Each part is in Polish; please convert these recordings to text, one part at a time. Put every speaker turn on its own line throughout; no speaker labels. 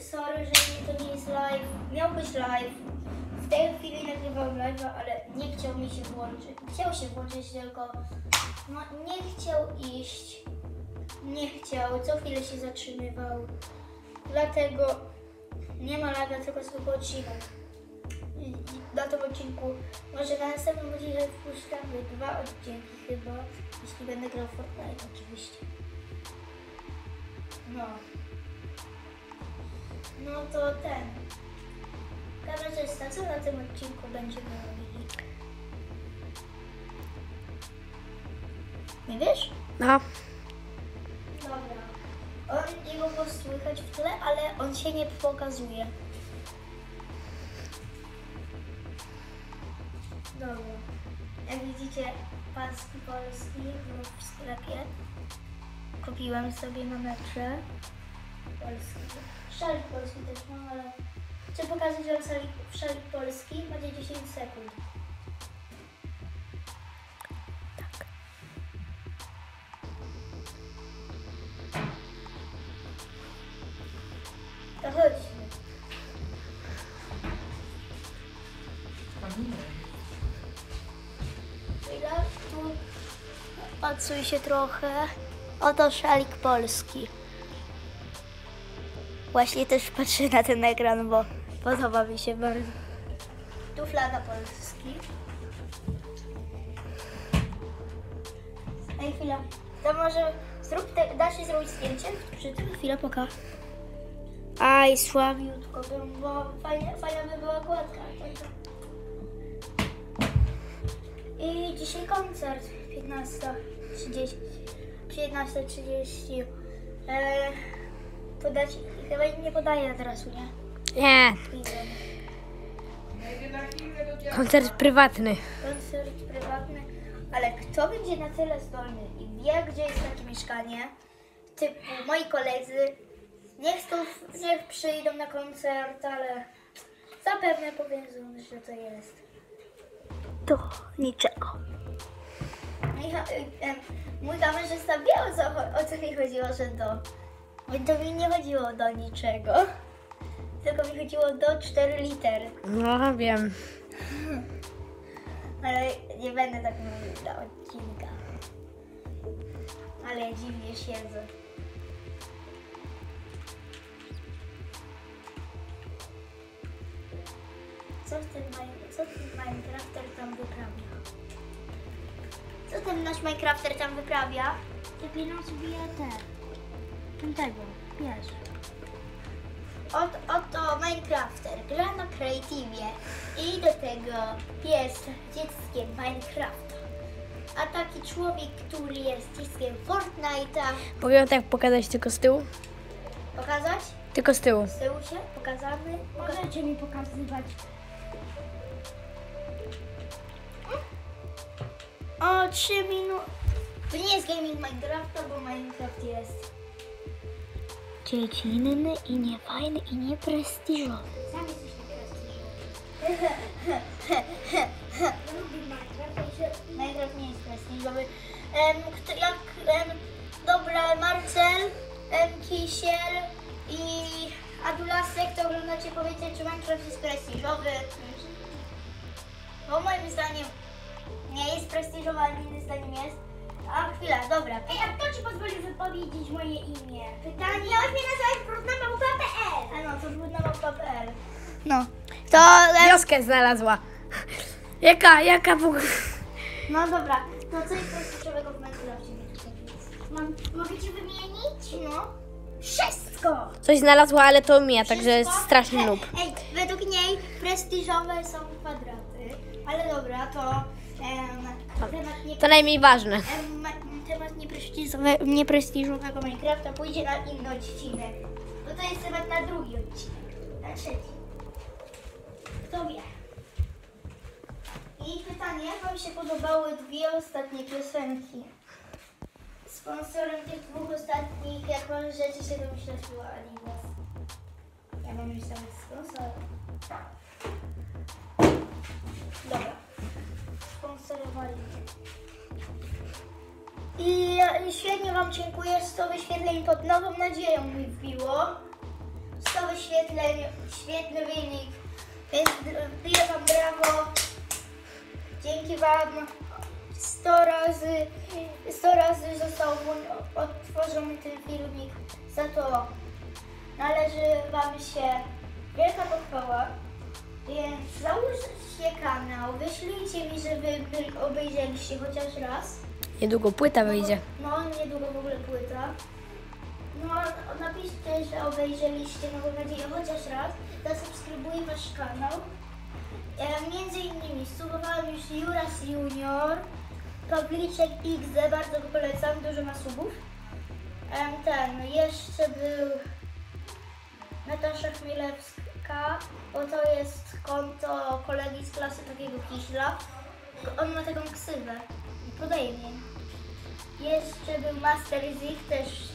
sorry, że to nie jest live. Miał być live. W tej chwili nagrywałem live'a, ale nie chciał mi się włączyć. Chciał się włączyć, tylko no, nie chciał iść. Nie chciał, co chwilę się zatrzymywał. Dlatego nie ma live'a, tylko zwykły odcinek. Na tym odcinku, może na następnym odcinku wpuszczamy dwa odcinki chyba, jeśli będę grał Fortnite oczywiście. No. No to ten. Kamerzysta, co na tym odcinku będziemy robili? Nie wiesz?
No.
Dobra. On, jego głos słychać w tle, ale on się nie pokazuje. Dobra. Jak widzicie, paski polski w sklepie. Kupiłem sobie na metrze. Polski. Szalik polski też mam, ale chcę pokazać wam szalik, szalik polski. Macie 10 sekund. To chodźmy. Chwila, się trochę. Oto szalik polski. Właśnie też patrzę na ten ekran, bo podoba mi się bardzo. Tu flaga Polski. Ej, chwila. To może zrób te, da się zrobić zdjęcie? Przy tym chwilę poka. Aj, słabiutko bo fajnie, fajna by była tylko. I dzisiaj koncert 15.30. 15.30. Eee, podać, chyba nie podaję adresu, nie?
Nie.
Idę.
Koncert prywatny.
koncert prywatny, ale kto będzie na tyle zdolny i wie, gdzie jest takie mieszkanie, typu moi koledzy, niech, tu, niech przyjdą na koncert, ale zapewne powiedzą, że to jest do niczego. Micha, y, em, mój kamerzysta wie o co, o co mi chodziło, że do. Bo to mi nie chodziło do niczego, tylko mi chodziło do 4 litery.
No, wiem.
Ale nie będę tak mówił do odcinka. Ale dziwnie siedzę. Co ten, co ten Minecrafter tam wyprawia? Co ten nasz Minecrafter tam wyprawia? Dopiero sobie te. Tego, wiesz. Ot, oto Minecrafter gra na Creative i do tego jest dzieckiem Minecrafta. A taki człowiek, który jest dzieckiem Fortnite'a,
Mogę tak pokazać tylko z tyłu?
pokazać?
Tylko z tyłu.
Z tyłu się pokazamy? Możecie mi pokazywać. O, 3 minuty. To nie jest gaming Minecrafta, bo Minecraft jest dziecinny i niefajny i nieprestiżowy. Sam jesteś nieprestiżowy. Minecraft, nie jest prestiżowy. Jak, dobra, Marcel, em, Kisiel i Adulasek, to oglądacie, powiedzcie, czy Minecraft jest prestiżowy. Bo moim zdaniem nie jest prestiżowy, ale innym zdaniem jest. A chwila, dobra. Ej, a kto ci pozwolił wypowiedzieć moje imię? Pytanie. Miałeś mnie nazywać brudnamałpa.pl. A no, to brudnamałpa.pl. No, to...
Wioskę znalazła. Jaka, jaka w ogóle...
No dobra, to co jest prestiżowego w Minecrafcie? Mam, mogę ci wymienić? No. Wszystko!
Coś znalazła, ale to mija, także jest straszny noob.
Ej, według niej prestiżowe są kwadraty. Ale dobra, to em,
To najmniej ważne.
em, ma- temat nieprestiżowe, nieprestiżowego Minecrafta pójdzie na inny odcinek. Bo to jest temat na drugi odcinek. Na trzeci. Kto wie? I pytanie, jak Wam się podobały dwie ostatnie piosenki? Sponsorem tych dwóch ostatnich, jak możecie się domyślać, była Adidas. Ja mam już tam sponsor. I świetnie Wam dziękuję. 100 wyświetleń pod nową nadzieją mi wbiło. 100 wyświetleń, świetny wynik. Więc biję wam brawo. Dzięki wam 100 razy, 100 razy został odtworzony ten filmik. Za to należy wam się wielka pochwała. Więc załóżcie kanał, wyślijcie mi, że wy by obejrzeliście chociaż raz.
Niedługo płyta wyjdzie.
No, niedługo w ogóle płyta. No, napiszcie, że obejrzeliście, no mam nadzieję, chociaż raz. Zasubskrybuję wasz kanał. E, między innymi subowałem już Juras Junior, Pawliczek XD, bardzo go polecam, dużo ma subów. Em, ten, jeszcze był Natasza Chmielewska, bo to jest konto kolegi z klasy takiego Kiśla. On ma taką ksywę podaje mnie. Jeszcze był Master Zik, też,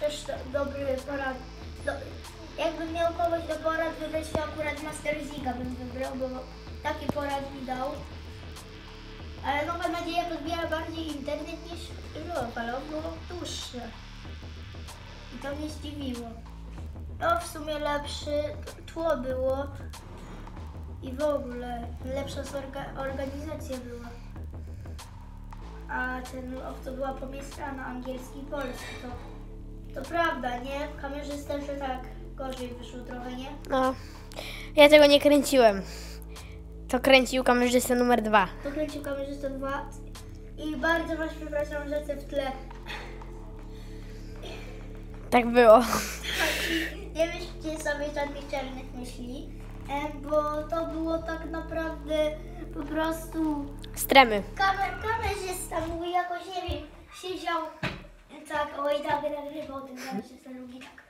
też do, dobry porad. Do, jakbym miał kogoś do porad wybrać, to akurat Master Zika bym wybrał, bo taki porad mi dał. Ale no mam nadzieję, że podbiera bardziej internet niż rok, ale on było dłuższe. I to mnie zdziwiło. No w sumie lepszy tło było i w ogóle lepsza zorga- organizacja była. A ten to była pomieszana angielski i polski, to, to prawda, nie? Kamerzysta, że tak gorzej wyszło trochę, nie?
No. Ja tego nie kręciłem. To kręcił kamerzysta numer dwa.
To kręcił kamerzysta 2 i bardzo was przepraszam, że te w tle.
Tak było.
Nie myślcie sobie żadnych czarnych myśli, bo to było tak naprawdę po prostu
Stremy.
kamer, kamerzysta mówi jakoś, nie wiem, siedział tak, oj tak, nagrywał ten kamerzysta drugi tak.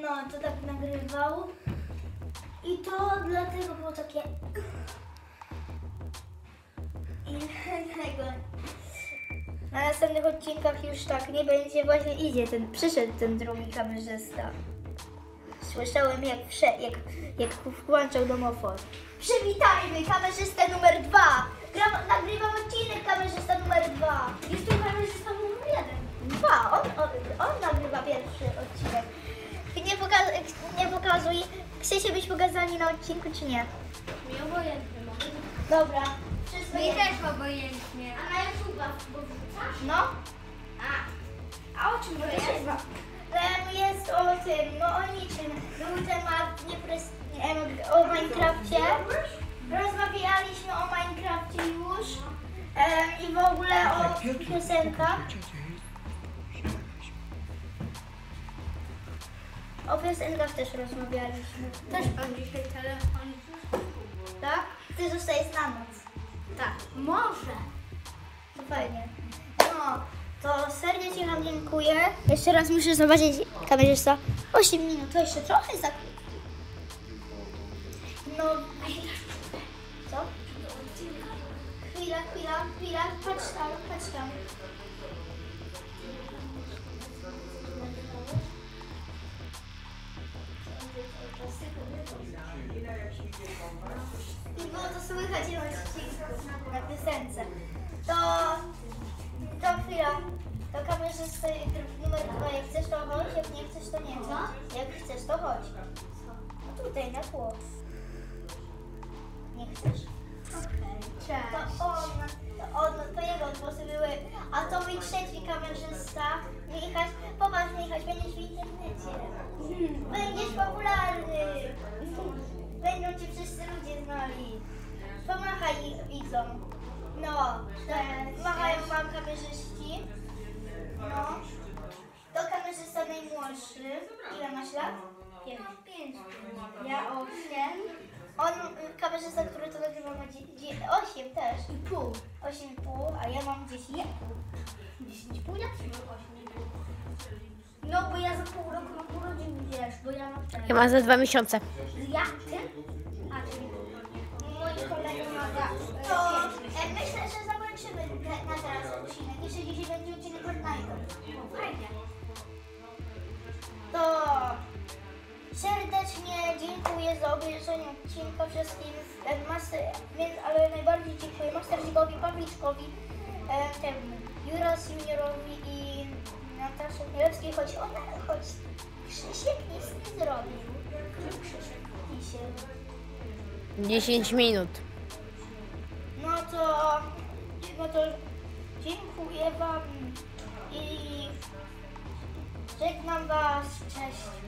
No, to tak nagrywał. I to dlatego było takie... I dlatego... Na następnych odcinkach już tak nie będzie, właśnie idzie ten, przyszedł ten drugi kamerzysta. Słyszałem jak, wsze, jak, jak włączał domofon. Przywitajmy kamerzystę numer dwa. Gram, nagrywam odcinek kamerzysta numer dwa. Jestem kamerzysta numer jeden. Dwa. On, on, on nagrywa pierwszy odcinek. Nie, pokaz, nie pokazuj. Chcecie być pokazani na odcinku czy nie?
Mi obojętnie mogę.
Dobra.
Mi też obojętnie.
A na YouTube'a bo wrzucasz? No.
A, a o czym to jest?
Em, Jest o tym, no o niczym. Był temat em, o Minecrafcie. Rozmawialiśmy o Minecrafcie już. Em, I w ogóle o piosenkach. O piosenkach też rozmawialiśmy.
Też mam dzisiaj telefon.
Tak? Ty zostajesz na noc.
Tak, może.
To fajnie. No, to serdecznie Wam dziękuję. Jeszcze raz muszę zobaczyć kamerzysta. 8 minut, to jeszcze trochę za. No. Co? Chwila, chwila, chwila. Patrz tam, patrz tam. I było to słychać na odcinku, na piosence. To, to chwila. To kamerzysta numer dwa. Jak chcesz to chodź, jak nie chcesz to nie. Co? Jak chcesz to chodź. No tutaj na tło. Nie chcesz? Znali. Pomachaj widzom. No, tak. Machają wam kamerzyści. No. To kamerzysta najmłodszy. Ile masz lat?
Pięć.
Pięć. Ja osiem. On, kamerzysta, który to nagrywa ma osiem też.
I pół.
Osiem i pół, a ja mam dziesięć i pół.
Dziesięć i pół, jak się osiem i pół? No bo ja za pół roku mam urodziny, wiesz, bo ja mam.
Ja mam za dwa miesiące.
Ja? Ty? A, czyli
To e, myślę, że zakończymy na teraz odcinek. Jeszcze dzisiaj będzie odcinek Fortnite'u.
No, fajnie.
To serdecznie dziękuję za obejrzenie odcinka wszystkim, master, więc, ale najbardziej dziękuję Masterzigowi, Pawliczkowi, e, temu Juras Juniorowi i Nataszy Chmielewskiej, choć ona,
10 minut.
No to, no to dziękuję Wam i żegnam Was. Cześć.